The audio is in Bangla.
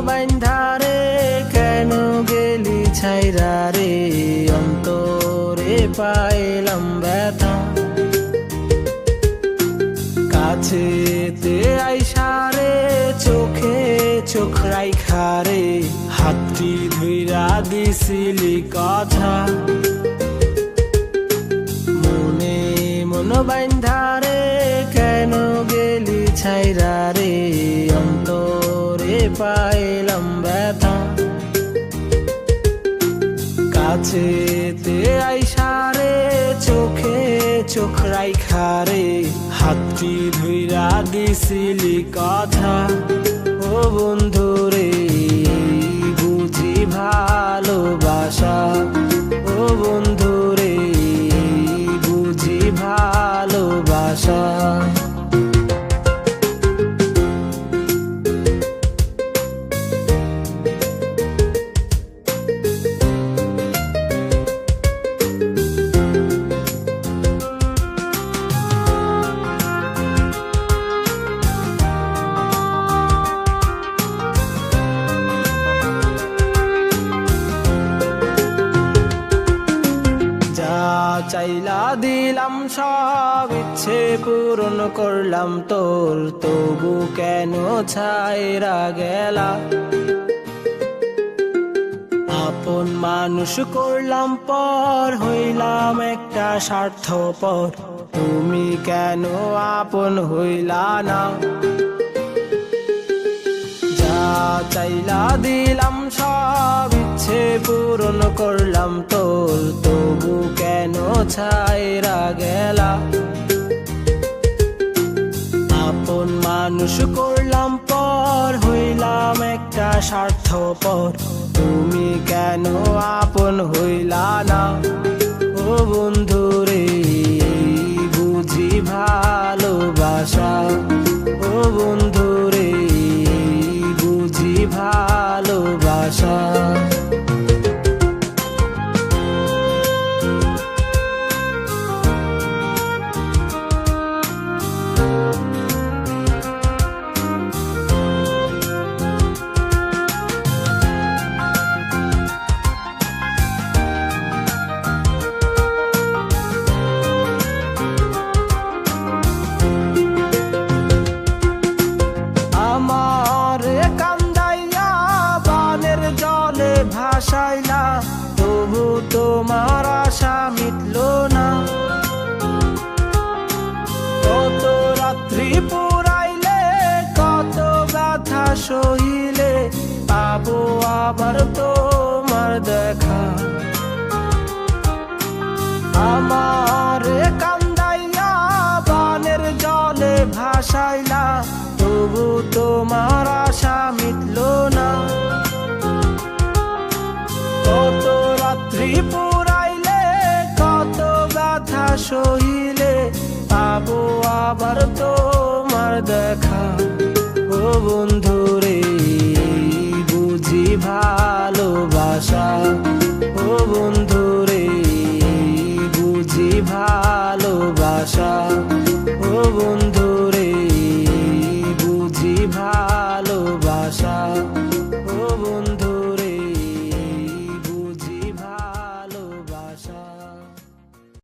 বাইন্ধারে কেন গেলি ছাইরা রে? অন্তরে পাইলাম ব্যথা। কাছেতে আইসারে চোখে চোখ রাইখারে হাতটি ধুইরা দিছিলি কথা। মনে মন বাইন্ধারে পাইলাম ব্যথা। কাছেতে আইসারে চোখে চোখ রাইখারে হাতটি ধুইরা দিছিলি কথা। ও বন্ধু চাইলা দিলাম সব, ইচ্ছে পূরণ করলাম তোর, তবু কেন ছাইরা গেলা? আপন মানুষ করলাম পর, হইলাম একটা স্বার্থপর। তুমি কেন আপন হইলা না? যা চাইলা দিলাম সব, ইচ্ছে পূরণ করলাম তোর, তবু কেন ছাইরা গেলা? আপন মানুষ করলাম পর, হইলাম একটা স্বার্থপর। তুমি কেন আপন হইলা না? ও বন্ধু ভাসাইলা তবু তোমার আশা মিটল না। কত রাত্রি পুরাইলে, কত ব্যথা সহিলে, পাবো আবার তোমার দেখা। আমার কান্দাইয়া, বানের জলে ভাসাইলা, তবু তোমার আশা সহিলে পাবো আবার তোমার দেখা। ও বন্ধু রে বুঝি ভালোবাসা। ও বন্ধু রে বুঝি ভালোবাসা।